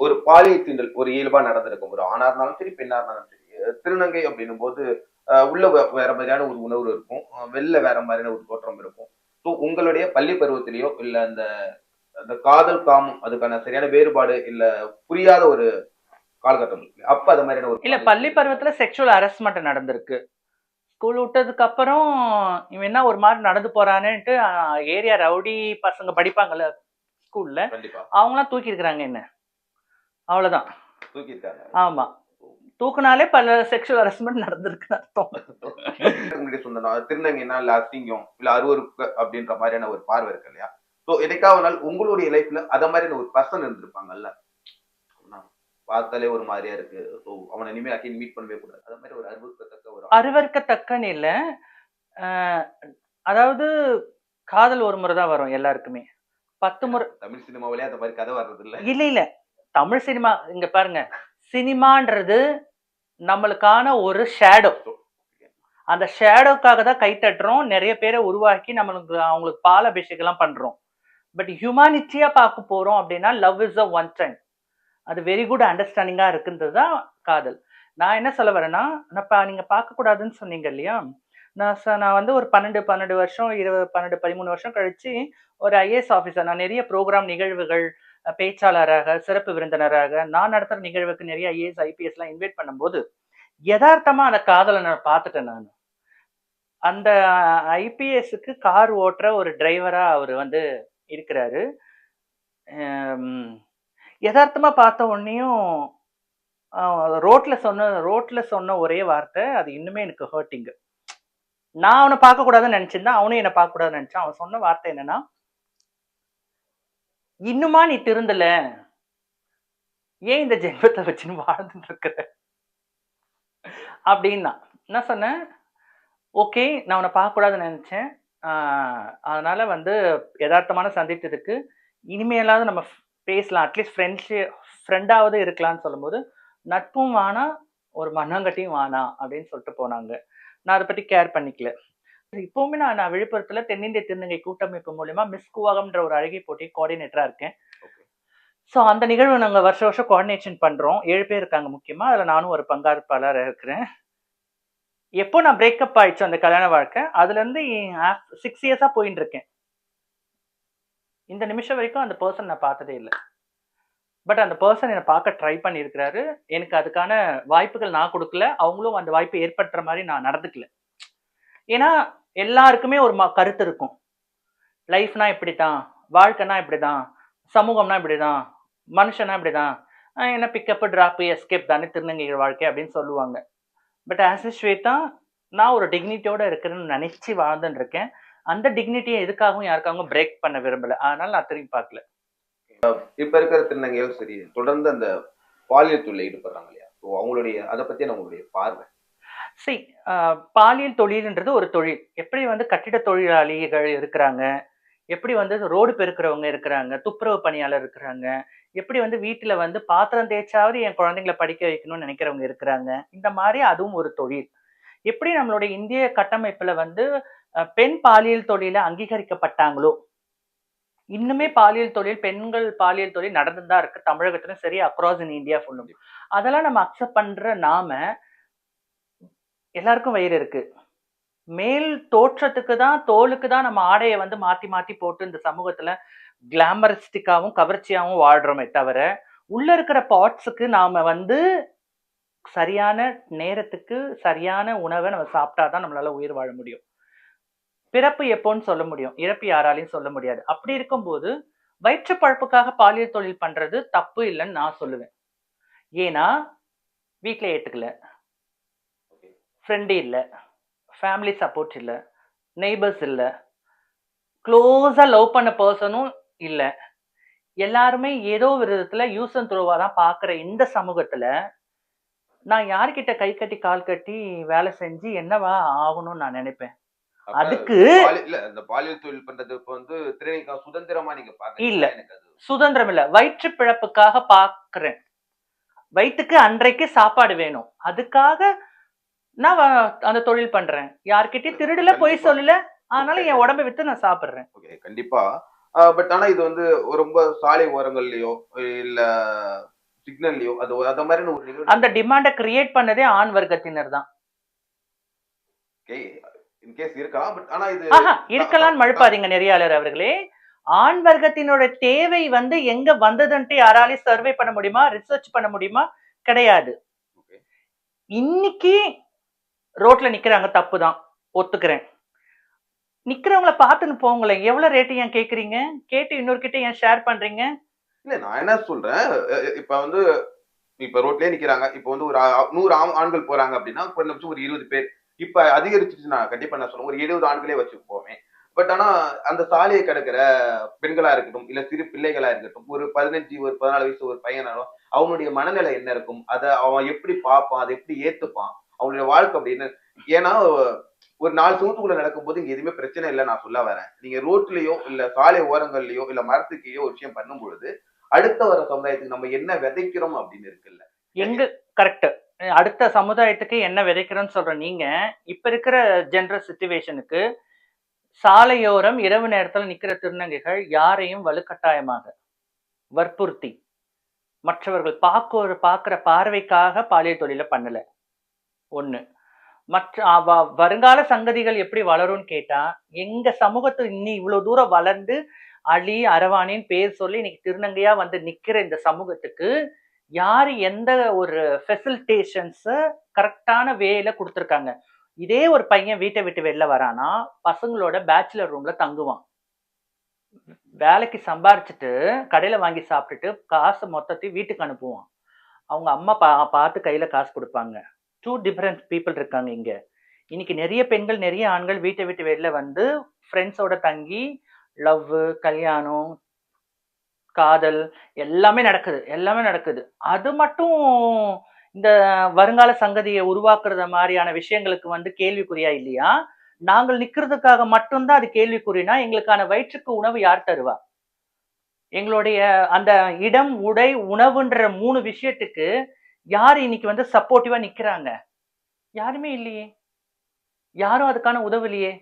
ஒரு பாலியல் தீண்டல் ஒரு இயல்பா நடந்திருக்கும். ஒரு ஆணா இருந்தாலும் சரி பெண்ணா இருந்தாலும் சரி திருநங்கை அப்படின்னும் போது உள்ள வேற மாதிரியான ஒரு உணர்வு இருக்கும். வெளில வேற மாதிரியான ஒரு தோற்றம் இருக்கும். ஸோ உங்களுடைய பள்ளி பருவத்திலேயோ இல்ல அந்த அந்த காதல் காமம் அதுக்கான சரியான வேறுபாடு இல்ல புரியாத ஒரு காலகட்டம் இருக்கு அப்ப அது மாதிரியான ஒரு இல்ல பள்ளி பருவத்துல செக்ஷுவல் ஹரஸ்மெண்ட் நடந்திருக்கு. ஸ்கூல் விட்டதுக்கு அப்புறம் இவன் என்ன ஒரு மாதிரி நடந்து போறானேன்ட்டு ஏரியா ரவுடி பசங்க படிப்பாங்கல்ல ஸ்கூல்ல அவங்களாம் தூக்கி இருக்கிறாங்க என்ன. அவ்வளவுதான். தூக்கியிருக்காங்க. ஆமா. தூக்குனாலே பல செக்ஷுவல் ஹரஸ்மெண்ட் நடந்திருக்குன்னு அர்த்தம். முன்னாடி சொன்னா திருநங்கைனா இல்ல அசிங்கம் இல்ல அருவருக்கு அப்படின்ற மாதிரியான ஒரு பார்வை இருக்கு இல்லையா? ஸோ என்னைக்காவது ஒரு நாள் உங்களுடைய லைஃப்ல அத மாதிரியான ஒரு பர்சன் இருந்திருப்பாங்கல்ல? பார்த்தாலே ஒரு மாதிரியா இருக்கு. ஸோ அவனை இனிமே அகைன் மீட் பண்ணவே கூடாது. அது மாதிரி ஒரு அருவருக்கத்தக்க ஒரு அருவருக்கத்தக்கன்னு இல்ல. அதாவது காதல் ஒரு முறை தான் வரும் எல்லாருக்குமே. பத்து முறை தமிழ் சினிமாவிலே அந்த மாதிரி கதை வர்றது இல்ல இல்ல இல்ல. தமிழ் சினிமா இங்க பாருங்க. சினிமான்றது நம்மளுக்கான ஒரு ஷேடோ அந்த ஷேடோக்காக தான் கை தட்டுறோம் நிறைய பேரை உருவாக்கி நம்மளுக்கு அவங்களுக்கு பால் அபிஷேகம்லாம் பண்ணுறோம் பட் ஹியூமானிட்டியாக பார்க்க போகிறோம் அப்படின்னா love is a one time அது வெரி குட் அண்டர்ஸ்டாண்டிங்காக இருக்குன்றது தான் காதல். நான் என்ன சொல்ல வரேன்னா நான் இப்போ நீங்கள் பார்க்கக்கூடாதுன்னு சொன்னீங்க இல்லையா? நான் ச- நான் வந்து ஒரு பன்னெண்டு பன்னெண்டு வருஷம் இருபது பன்னெண்டு பதிமூணு வருஷம் கழிச்சு ஒரு ஐஏஎஸ் ஆஃபீஸர் நான் நிறைய ப்ரோக்ராம் நிகழ்வுகள் பேச்சாளராக சிறப்பு விருந்தினராக நான் நடத்துகிற நிகழ்வுக்கு நிறைய ஐஏஎஸ் ஐபிஎஸ்லாம் இன்வைட் பண்ணும்போது யதார்த்தமாக அந்த காதலை நான் பார்த்துட்டேன் நான். அந்த ஐபிஎஸ்க்கு கார் ஓட்டுற ஒரு டிரைவராக அவர் வந்து இருக்கிறாரு. யதார்த்தமாக பார்த்த உடனேயும் ரோட்டில் சொன்ன ரோட்டில் சொன்ன ஒரே வார்த்தை அது இன்னுமே எனக்கு ஹர்ட்டிங்கு நான் அவனை பார்க்கக்கூடாதுன்னு நினச்சிருந்தேன் அவனும் என்னை பார்க்கக்கூடாதுன்னு நினச்சான். அவன் சொன்ன வார்த்தை என்னென்னா இன்னுமா நீ திருந்தல? ஏன் இந்த ஜென்மத்தை வச்சுன்னு வாழ்ந்துட்டு இருக்கிற? அப்படின்னா நான் சொன்னேன் ஓகே நான் உன்னை பார்க்கக்கூடாதுன்னு நினச்சேன். அதனால வந்து யதார்த்தமான சந்தித்ததுக்கு இனிமேலாவது நம்ம பேசலாம். அட்லீஸ்ட் ஃப்ரெண்ட்ஷி ஃப்ரெண்டாவது இருக்கலாம்னு சொல்லும்போது நட்பும் வானா ஒரு மண்ணாங்கட்டியும் வானா அப்படின்னு சொல்லிட்டு போனாங்க. நான் அதை பற்றி கேர் பண்ணிக்கல. இப்போவுமே நான் நான் விழுப்புரத்தில் தென்னிந்திய திருநங்கை கூட்டமைப்பு மூலயமா மிஸ் குவாகம்ன்ற ஒரு அழகி போட்டி கோஆர்டினேட்டராக இருக்கேன். ஸோ அந்த நிகழ்வு நாங்கள் வருஷம் வருஷம் கோஆர்டினேஷன் பண்ணுறோம் ஏழு பேர் இருக்காங்க முக்கியமாக அதில் நானும் ஒரு பங்காற்பாளராக இருக்கிறேன். எப்போ நான் பிரேக்கப் ஆயிடுச்சு அந்த கல்யாண வாழ்க்கை அதுலேருந்து சிக்ஸ் இயர்ஸாக போயின்னு இருக்கேன். இந்த நிமிஷம் வரைக்கும் அந்த பர்சன் நான் பார்த்ததே இல்லை. பட் அந்த பர்சன் என்னை பார்க்க ட்ரை பண்ணியிருக்கிறாரு. எனக்கு அதுக்கான வாய்ப்புகள் நான் கொடுக்கல. அவங்களும் அந்த வாய்ப்பு ஏற்படுத்துற மாதிரி நான் நடந்துக்கல. ஏன்னா எல்லாருக்குமே ஒரு ம- கருத்து இருக்கும். லைஃப்னா இப்படி தான் வாழ்க்கைனா இப்படி தான் சமூகம்னா இப்படி தான் மனுஷனா இப்படி தான் என்ன பிக்கப் ட்ராப்பு எஸ்கேப் தானே திருநங்கைகள் வாழ்க்கை அப்படின்னு சொல்லுவாங்க. பட் ஆஸ் எ ஸ்வேதா நான் ஒரு டிக்னிட்டியோட இருக்கிறேன்னு நினச்சி வாழ்ந்துன்னு இருக்கேன் அந்த டிக்னிட்டியை எதுக்காகவும் யாருக்காகவும் பிரேக் பண்ண விரும்பல. அதனால நான் திரும்பி பார்க்கல. இப்ப இருக்கிற திருநங்கைகள் சரி தொடர்ந்து அந்த பாலியல் தொழில ஈடுபடுறாங்க இல்லையா? ஸோ அவங்களுடைய அதை பத்தி அவங்களுடைய பார்வை? சரி பாலியல் தொழில்ன்றது ஒரு தொழில். எப்படி வந்து கட்டிட தொழிலாளிகள் இருக்கிறாங்க? எப்படி வந்து ரோடு பெருக்கிறவங்க இருக்கிறாங்க? துப்புரவு பணியாளர் இருக்கிறாங்க? எப்படி வந்து வீட்டில் வந்து பாத்திரம் தேய்ச்சாவது என் குழந்தைங்களை படிக்க வைக்கணும்னு நினைக்கிறவங்க இருக்கிறாங்க? இந்த மாதிரி அதுவும் ஒரு தொழில். எப்படி நம்மளுடைய இந்திய கட்டமைப்பில் வந்து பெண் பாலியல் தொழில அங்கீகரிக்கப்பட்டாங்களோ? இன்னுமே பாலியல் தொழில் பெண்கள் பாலியல் தொழில் நடந்துதான் தான் இருக்கு. தமிழகத்திலும் சரி அக்ராஸ் இன் இந்தியா ஃபுல்லும் அதெல்லாம் நம்ம அக்செப்ட் பண்ற நாம எல்லாருக்கும் வயிறு இருக்கு. மேல் தோற்றத்துக்கு தான் தோலுக்கு தான் நம்ம ஆடையை வந்து மாத்தி மாத்தி போட்டு இந்த சமூகத்துல கிளாமரிஸ்டிக்காவும் கவர்ச்சியாகவும் வாழ்றோமே தவிர உள்ள இருக்கிற பாட்ஸுக்கு நாம வந்து சரியான நேரத்துக்கு சரியான உணவை நம்ம சாப்பிட்டாதான் நம்மளால உயிர் வாழ முடியும். பிறப்பு எப்போன்னு சொல்ல முடியும். இறப்பு யாராலையும் சொல்ல முடியாது. அப்படி இருக்கும்போது வயிற்று பழப்புக்காக பாலியல் தொழில் பண்றது தப்பு இல்லைன்னு நான் சொல்லுவேன். ஏன்னா வீட்டில் ஏத்துக்கல. ஃப்ரெண்டு இல்லை ஃபேமிலி சப்போர்ட் இல்லை நெய்பர்ஸ் இல்லை க்ளோஸாக லவ் பண்ண பர்சனும் இல்லை. எல்லாருமே ஏதோ விதத்துல யூஸ் அண்ட் த்ரோவாக தான் பார்க்குற இந்த சமூகத்துல நான் யார்கிட்ட கை கட்டி கால் கட்டி வேலை செஞ்சு என்னவா ஆகணும்னு நான் நினைப்பேன். அதுக்கு இல்ல இந்த பாலியல் தொழில் பண்றது இப்ப வந்து திரைக்கா சுதந்திரமா நீங்க பாக்குறீங்களா? இல்ல. சுதந்திரம் இல்ல. வயிற்று பிழப்புக்காக பாக்குறேன் வயிற்றுக்கு அன்றைக்கு சாப்பாடு வேணும். அதுக்காக நான் அந்த தொழில் பண்றேன். யார்கிட்டயும் திருடல பொய். சொல்லல. அதனால என் உடம்பை வித்து நான் சாப்பிடுறேன். ஓகே கண்டிப்பா. பட் ஆனா இது வந்து ரொம்ப சாலை ஓரங்கள்லயோ இல்ல சிக்னல்லயோ அது அந்த மாதிரி ஒரு அந்த டிமாண்டை கிரியேட் பண்ணதே ஆண் வர்க்கத்தினர் தான். இருக்கலாம் பட் ஆனா இது ஆஹா இருக்கலாம்னு மழுப்பாதீங்க நெறியாளர் அவர்களே. ஆண் வர்க்கத்தினோட தேவை வந்து எங்க வந்ததுன்ட்டு யாராலையும் சர்வே பண்ண முடியுமா? ரிசர்ச் பண்ண முடியுமா? கிடையாது. இன்னைக்கு ரோட்ல நிக்கிறாங்க தப்பு தான் ஒத்துக்கிறேன். நிக்கிறவங்கள பார்த்துன்னு போங்களேன் எவ்வளவு ரேட்டு ஏன் கேக்குறீங்க? கேட்டு இன்னொரு கிட்டே ஏன் ஷேர் பண்றீங்க? இல்ல நான் என்ன சொல்றேன் இப்போ இப்ப வந்து இப்ப ரோட்லயே நிக்கிறாங்க. இப்ப வந்து ஒரு நூறு ஆண் ஆண்கள் போறாங்க அப்படின்னா குறைந்தபட்சம் ஒரு இருபது பேர். இப்ப அதிகரிச்சுச்சு நான் கண்டிப்பா நான் சொல்லுவேன் ஒரு எழுபது ஆண்களே வச்சு போவேன் பட் ஆனா அந்த சாலையை கிடக்கிற பெண்களா இருக்கட்டும் இல்ல சிறு பிள்ளைகளா இருக்கட்டும் ஒரு பதினஞ்சு ஒரு பதினாலு வயசு ஒரு பையனாலும் அவனுடைய மனநிலை என்ன இருக்கும்? அதை அவன் எப்படி பார்ப்பான்? அதை எப்படி ஏத்துப்பான்? அவங்களுடைய வாழ்க்கை அப்படின்னு ஏன்னா ஒரு நாலு சூத்துக்குள்ள நடக்கும்போது இங்க எதுவுமே பிரச்சனை இல்லை நான் சொல்ல வரேன். நீங்க ரோட்லயோ இல்ல சாலை ஓரங்கள்லயோ இல்ல மரத்துக்கையோ ஒரு விஷயம் பண்ணும் பொழுது அடுத்த வர சமுதாயத்துக்கு நம்ம என்ன விதைக்கிறோம் அப்படின்னு இருக்குல்ல. எங்க கரெக்ட் அடுத்த சமுதாயத்துக்கு என்ன விதைக்கிறோம்னு சொல்ற நீங்க இப்ப இருக்கிற ஜென்ரல் சுச்சுவேஷனுக்கு சாலையோரம் இரவு நேரத்துல நிக்கிற திருநங்கைகள் யாரையும் வலுக்கட்டாயமாக வற்புறுத்தி மற்றவர்கள் பார்க்க பார்க்கிற பார்வைக்காக பாலியல் தொழில பண்ணல. ஒன்று மற்ற வருங்கால சங்கதிகள் எப்படி வளரும்னு கேட்டால் எங்கள் சமூகத்தை இன்னி இவ்வளோ தூரம் வளர்ந்து அலி அரவாணின்னு பேர் சொல்லி இன்னைக்கு திருநங்கையாக வந்து நிற்கிற இந்த சமூகத்துக்கு யார் எந்த ஒரு ஃபெசிலிட்டேஷன்ஸு கரெக்டான வேல கொடுத்துருக்காங்க. இதே ஒரு பையன் வீட்டை விட்டு வெளில வரானா பசங்களோட பேச்சுலர் ரூம்ல தங்குவான். வேலைக்கு சம்பாரிச்சுட்டு கடையில் வாங்கி சாப்பிட்டுட்டு காசு மொத்தத்தையும் வீட்டுக்கு அனுப்புவான். அவங்க அம்மா பா பார்த்து கையில் காசு கொடுப்பாங்க. டூ டிஃப்ரெண்ட் பீப்புள் இருக்காங்க இங்க. இன்னைக்கு நிறைய பெண்கள் நிறைய ஆண்கள் வீட்டை விட்டு வெளில வந்து ஃப்ரெண்ட்ஸோட தங்கி லவ் கல்யாணம் காதல் எல்லாமே நடக்குது எல்லாமே நடக்குது. அது மட்டும் இந்த வருங்கால சங்கதியை உருவாக்குறத மாதிரியான விஷயங்களுக்கு வந்து கேள்விக்குறியா இல்லையா? நாங்கள் நிக்கிறதுக்காக மட்டும்தான் அது கேள்விக்குறினா எங்களுக்கான வயிற்றுக்கு உணவு யார் தருவா? எங்களுடைய அந்த இடம் உடை உணவுன்ற மூணு விஷயத்துக்கு யார் இன்னைக்கு வந்து சப்போர்ட்டிவா நிக்கிறாங்க? யாருமே இல்லையே. யாரும் அதுக்கான உதவலையே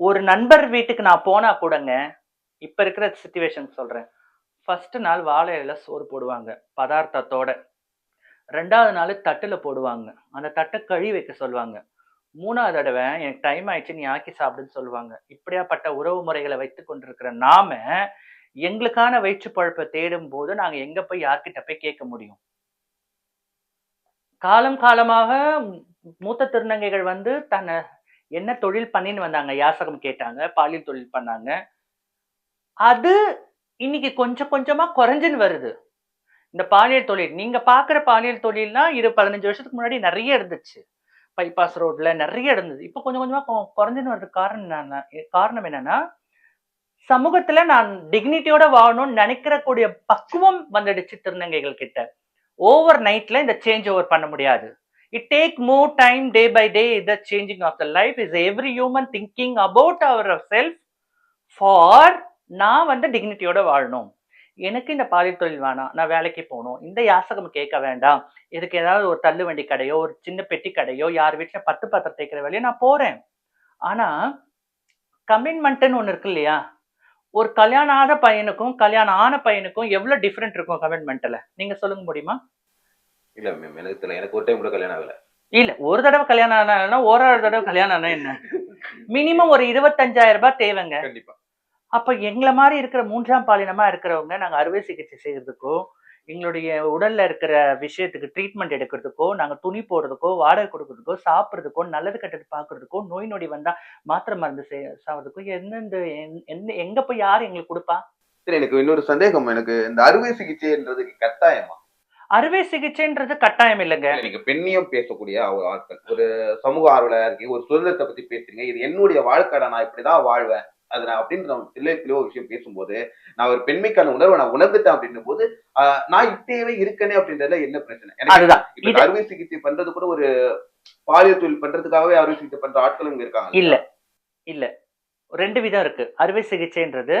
ஒரு நண்பர் வீட்டுக்கு நான் போனா கூடங்க இப்ப இருக்கிற சுச்சுவேஷன் சொல்றேன். ஃபர்ஸ்ட் நாள் வாழை இலையில சோறு போடுவாங்க பதார்த்தத்தோட. ரெண்டாவது நாள் தட்டுல போடுவாங்க அந்த தட்டை கழுவி வைக்க சொல்லுவாங்க. மூணாவது தடவை எனக்கு டைம் ஆயிடுச்சு நீ ஆக்கி சாப்பிடுன்னு சொல்லுவாங்க. இப்படியாப்பட்ட உறவு முறைகளை வைத்து கொண்டிருக்கிற நாம எங்களுக்கான வயிற்று பழப்பை தேடும் போது நாங்க எங்க போய் யார்கிட்ட போய் கேட்க முடியும்? காலம் காலமாக மூத்த திருநங்கைகள் வந்து தன்னை என்ன தொழில் பண்ணின்னு வந்தாங்க யாசகம் கேட்டாங்க பாலியல் தொழில் பண்ணாங்க. அது இன்னைக்கு கொஞ்சம் கொஞ்சமா குறைஞ்சுன்னு வருது. இந்த பாலியல் தொழில் நீங்க பாக்குற பாலியல் தொழில்னா இரு பதினஞ்சு வருஷத்துக்கு முன்னாடி நிறைய இருந்துச்சு. பைபாஸ் ரோட்ல நிறைய இருந்தது. இப்போ கொஞ்சம் கொஞ்சமா குறைஞ்சின்னு குறைஞ்சுன்னு வர்றது காரணம் என்னன்னா காரணம் என்னன்னா சமூகத்துல நான் டிக்னிட்டியோட வாழணும்னு நினைக்கிறக்கூடிய பக்குவம் வந்துடுச்சு திருநங்கைகள் கிட்ட. ஓவர் நைட்ல இந்த சேஞ்ச் ஓவர் பண்ண முடியாது. It take more time day by day the changing of the life is every human thinking about our self for நான் வந்து டிக்னிட்டியோட வாழணும். எனக்கு இந்த பாலியல் தொழில் வேணாம். நான் வேலைக்கு போகணும். இந்த யாசகம் கேட்க வேண்டாம். இதுக்கு ஏதாவது ஒரு தள்ளு வண்டி கடையோ ஒரு சின்ன பெட்டி கடையோ யார் வீட்டில் பத்து பாத்திரம் தேய்க்கிற வேலையோ நான் போகிறேன் ஆனால் கமிட்மெண்ட்டுன்னு ஒன்று இருக்கு இல்லையா? ஒரு கல்யாணம் ஆன பையனுக்கும் கல்யாணம் ஆன பையனுக்கும் எவ்வளவு டிஃபரெண்ட் இருக்கும் கமிட்மெண்ட்ல நீங்க சொல்லுங்க முடியுமா? இல்ல மேம் எனக்கு தெரியல. எனக்கு ஒரு டைம் கூட கல்யாணம் ஆகல. இல்ல ஒரு தடவை கல்யாணம் ஆனா ஒரு தடவை கல்யாணம் ஆனா என்ன? மினிமம் ஒரு இருபத்தஞ்சாயிரம் ரூபாய் தேவைங்க. கண்டிப்பா. அப்ப எங்களை மாதிரி இருக்கிற மூன்றாம் பாலினமா இருக்கிறவங்க நாங்க அறுவை சிகிச்சை செய்யறதுக்கோ எங்களுடைய உடல்ல இருக்கிற விஷயத்துக்கு ட்ரீட்மெண்ட் எடுக்கிறதுக்கோ நாங்க துணி போடுறதுக்கோ வாடகை கொடுக்கறதுக்கோ சாப்பிடுறதுக்கோ நல்லது கெட்டது பாக்குறதுக்கோ நோய் நொடி வந்தா மாத்திரை மருந்து சாப்பிடுறதுக்கோ எந்தெந்த எந்- எந்த எங்க போய் யார் எங்களுக்கு கொடுப்பா? சரி எனக்கு இன்னொரு சந்தேகம். எனக்கு இந்த அறுவை சிகிச்சைன்றதுக்கு கட்டாயமா? அறுவை சிகிச்சைன்றது கட்டாயம் இல்லைங்க. இல்ல, நீங்க பெண்ணியம் பேசக்கூடிய ஒரு ஆட்கள் ஒரு சமூக ஆர்வலரா இருக்கீங்க ஒரு சுதந்திரத்தை பத்தி பேசுறீங்க இது என்னுடைய வாழ்க்கை நான் இப்படிதான் வாழ்வேன். அது நான் அப்படின்னு நம்ம பிள்ளைகளோ ஒரு விஷயம் பேசும்போது நான் ஒரு பெண்மைக்கான உணர்வை நான் உணர்ந்துட்டேன் அப்படின்னும் போது நான் இப்படியவே இருக்கனே அப்படின்றதுல என்ன பிரச்சனை? எனக்கு அறுவை சிகிச்சை பண்றது கூட ஒரு பாலியல் தொழில் பண்றதுக்காகவே அறுவை சிகிச்சை பண்ற ஆட்களும் இருக்காங்க. இல்ல. இல்ல. ரெண்டு விதம் இருக்கு. அறுவை சிகிச்சைன்றது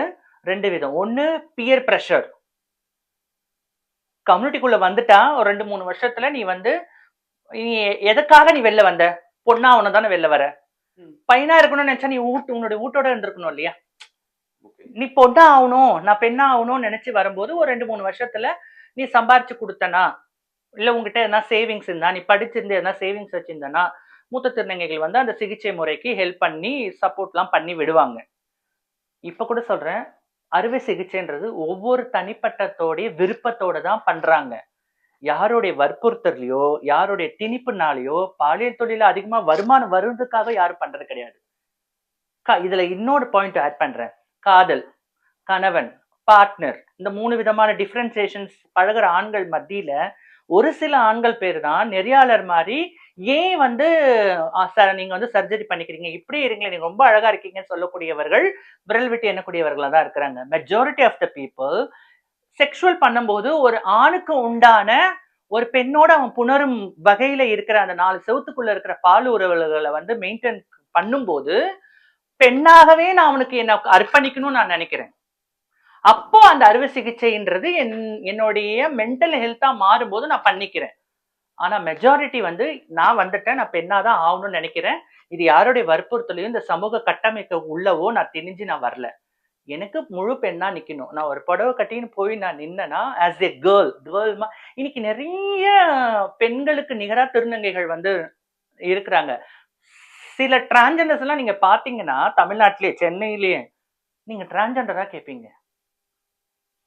ரெண்டு விதம். ஒண்ணு பியர் பிரஷர் கம்யூனிட்டிக்குள்ள வந்துட்டா ஒரு ரெண்டு மூணு வருஷத்துல நீ வந்து நீ எதுக்காக நீ வெளில வந்த? பொண்ணா அவனை தானே வெளில வர. பையனா இருக்கணும்னு நினைச்சா நீ வீட்டு உன்னுடைய வீட்டோட இருந்திருக்கணும் இல்லையா. நீ பொண்ணா ஆகணும் நான் பெண்ணா ஆகணும்னு நினைச்சு வரும்போது ஒரு ரெண்டு மூணு வருஷத்துல நீ சம்பாரிச்சு கொடுத்தனா இல்ல உங்ககிட்ட எதனா சேவிங்ஸ் இருந்தா நீ படிச்சிருந்து எதனா சேவிங்ஸ் வச்சிருந்தனா மூத்த திருநங்கைகள் வந்து அந்த சிகிச்சை முறைக்கு ஹெல்ப் பண்ணி சப்போர்ட்லாம் பண்ணி விடுவாங்க. இப்ப கூட சொல்றேன் அறுவை சிகிச்சைன்றது ஒவ்வொரு தனிப்பட்டத்தோடைய விருப்பத்தோட தான் பண்றாங்க. யாருடைய வற்புறுத்தலையோ யாருடைய திணிப்புனாலேயோ பாலியல் தொழில அதிகமா வருமானம் வருவதுக்காக யாரும் பண்றது கிடையாது. இதுல இன்னொரு பாயிண்ட் ஆட் பண்றேன். காதல் கணவன் பார்ட்னர் இந்த மூணு விதமான டிஃபரன்சியேஷன்ஸ் பழகுற ஆண்கள் மத்தியில ஒரு சில ஆண்கள் பேர் தான் நெறியாளர் மாதிரி ஏன் வந்து ஆ, சார் நீங்க வந்து சர்ஜரி பண்ணிக்கிறீங்க? இப்படி இருங்களே நீங்க ரொம்ப அழகா இருக்கீங்கன்னு சொல்லக்கூடியவர்கள் விரல் விட்டு எண்ணக்கூடியவர்களா தான் இருக்கிறாங்க. Majority of the people sexual பண்ணும்போது ஒரு ஆணுக்கு உண்டான ஒரு பெண்ணோட அவன் புணரும் வகையில இருக்கிற அந்த நாலு செவத்துக்குள்ள இருக்கிற பால் உறவுகளை வந்து மெயின்டைன் பண்ணும்போது பெண்ணாகவே நான் அவனுக்கு என்ன அர்ப்பணிக்கணும்னு நான் நினைக்கிறேன். அப்போ அந்த அறுவை சிகிச்சைன்றது என் என்னுடைய மென்டல் ஹெல்த்தா மாறும்போது நான் பண்ணிக்கிறேன். ஆனா மெஜாரிட்டி வந்து நான் வந்துட்டேன் நான் பெண்ணாதான் ஆகணும்னு நினைக்கிறேன். இது யாருடைய வற்புறுத்தலையும் இந்த சமூக கட்டமைக்க உள்ளவோ நான் திணிஞ்சு நான் வரல. எனக்கு முழு பெண்ணா நிக்கணும். நான் ஒரு புடவை கட்டின்னு போய் நான் நின்னேன்னா ஆஸ் எ கேர்ள் கேர்ள் இன்னைக்கு நிறைய பெண்களுக்கு நிகரா திருநங்கைகள் வந்து இருக்கிறாங்க. சில டிரான்ஜெண்டர்ஸ் எல்லாம் நீங்க பாத்தீங்கன்னா தமிழ்நாட்டிலேயே சென்னையிலேயே நீங்க டிரான்ஜெண்டரா கேட்பீங்க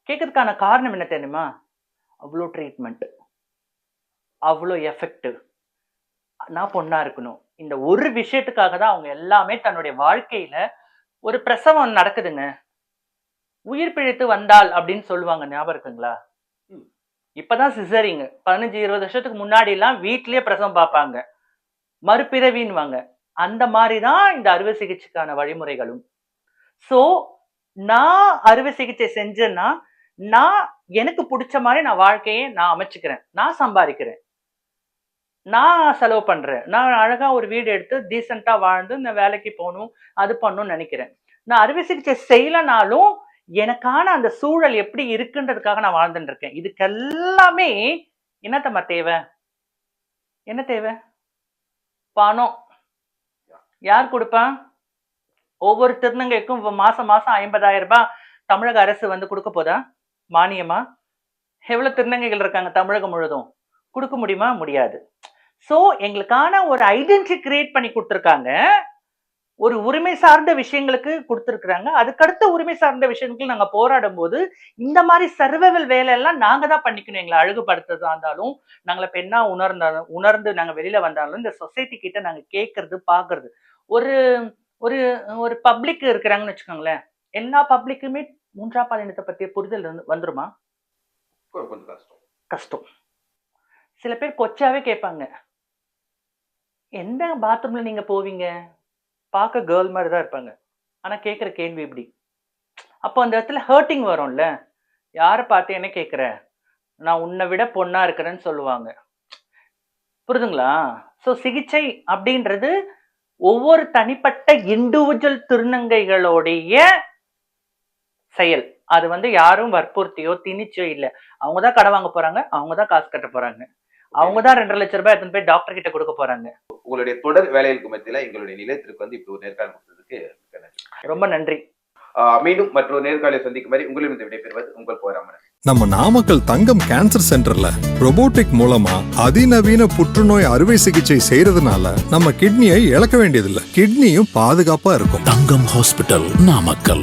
கேட்கறதுக்கான காரணம் என்ன தெரியுமா? அவ்வளோ ட்ரீட்மெண்ட் அவ்வளோ எஃபெக்டிவ் நான் பொண்ணா இருக்கணும். இந்த ஒரு விஷயத்துக்காக தான் அவங்க எல்லாமே தன்னுடைய வாழ்க்கையில ஒரு பிரசவம் நடக்குதுங்க. உயிர் பிழைத்து வந்தால் அப்படின்னு சொல்லுவாங்க ஞாபகம் இருக்குங்களா. இப்பதான் சிசரிங் பதினஞ்சு இருபது வருஷத்துக்கு முன்னாடி எல்லாம் வீட்லயே பிரசவம் பார்ப்பாங்க மறுபிறவின்வாங்க அந்த மாதிரி தான் இந்த அறுவை சிகிச்சைக்கான வழிமுறைகளும். சோ நான் அறுவை சிகிச்சை செஞ்சேன்னா நான் எனக்கு பிடிச்ச மாதிரி நான் வாழ்க்கையை நான் அமைச்சுக்கிறேன். நான் சம்பாதிக்கிறேன். நான் செலவு பண்றேன். நான் அழகா ஒரு வீடு எடுத்து டீசெண்டா வாழ்ந்து இந்த வேலைக்கு போகணும் அது பண்ணணும்னு நினைக்கிறேன். நான் அறுவை சிகிச்சை செய்யலனாலும் எனக்கான அந்த சூழல் எப்படி இருக்குன்றதுக்காக நான் வாழ்ந்துட்டு இருக்கேன் இதுக்கெல்லாமே என்னத்தம்மா தேவை? என்ன தேவை? பணம். யார் கொடுப்பா? ஒவ்வொரு திருநங்கைக்கும் மாசம் மாசம் ஐம்பதாயிரம் ரூபாய் தமிழக அரசு வந்து கொடுக்க போதா? மானியமா? எவ்வளவு திருநங்கைகள் இருக்காங்க தமிழகம் முழுதும்? கொடுக்க முடியுமா? முடியாது. சோ எங்களுக்கான ஒரு ஐடென்டிட்டி கிரியேட் பண்ணி கொடுத்துருக்காங்க. ஒரு உரிமை சார்ந்த விஷயங்களுக்கு கொடுத்துருக்குறாங்க. அதுக்கடுத்த உரிமை சார்ந்த விஷயங்களுக்கு நாங்க போராடும் போது இந்த மாதிரி சர்வைவல் வேலை எல்லாம் நாங்க தான் பண்ணிக்கணும். எங்களை அழகுபடுத்துறதா இருந்தாலும் நாங்கள பெண்ணா உணர்ந்தாலும் உணர்ந்து நாங்க வெளியில வந்தாலும் இந்த சொசைட்டி கிட்ட நாங்க கேட்கறது பாக்குறது. ஒரு ஒரு ஒரு பப்ளிக் இருக்கிறாங்கன்னு வச்சுக்கோங்களேன். எல்லா பப்ளிக்குமே மூன்றாம் பாலினத்தை பத்திய புரிதல் வந்து- வந்துருமா? கொஞ்சம் கஷ்டம். கஷ்டம். சில பேர் கொச்சாவே கேட்பாங்க. எந்த பாத்ரூம்ல நீங்க போவீங்க? பார்க்க கேர்ள் மாதிரி தான் இருப்பாங்க. ஆனால் கேட்குற கேள்வி இப்படி. அப்போ அந்த இடத்துல ஹர்ட்டிங் வரும்ல. யாரை பார்த்து என்ன கேட்குற நான் உன்னை விட பொண்ணாக இருக்கிறேன்னு சொல்லுவாங்க. புரிதுங்களா? ஸோ சிகிச்சை அப்படின்றது ஒவ்வொரு தனிப்பட்ட இண்டிவிஜுவல் திருநங்கைகளுடைய செயல். அது வந்து யாரும் வற்புறுத்தியோ திணிச்சோ இல்லை. அவங்க தான் கடை வாங்க போகிறாங்க அவங்க தான் காசு கட்ட போகிறாங்க அவங்க தான் ரெண்டரை லட்ச ரூபாய் எடுத்துன்னு போய் டாக்டர் கிட்ட கொடுக்க போறாங்க. உங்களுடைய தொடர் வேலைகளுக்கு மத்தியில எங்களுடைய நிலையத்திற்கு வந்து இப்போ ஒரு நேர்காணல் கொடுத்ததுக்கு ரொம்ப நன்றி. மீண்டும் மற்றொரு நேர்காணலை சந்திக்கும் வரை உங்களிடம் விடைபெறுவது உங்கள் போராமன் நம்ம நாமக்கல் தங்கம் கேன்சர் சென்டர்ல robotic மூலமா அதிநவீன புற்றுநோய் அறுவை சிகிச்சை செய்யறதுனால நம்ம கிட்னியை இழக்க வேண்டியதில்லை. கிட்னியும் பாதுகாப்பா இருக்கும். தங்கம் ஹாஸ்பிட்டல் நாமக்கல்.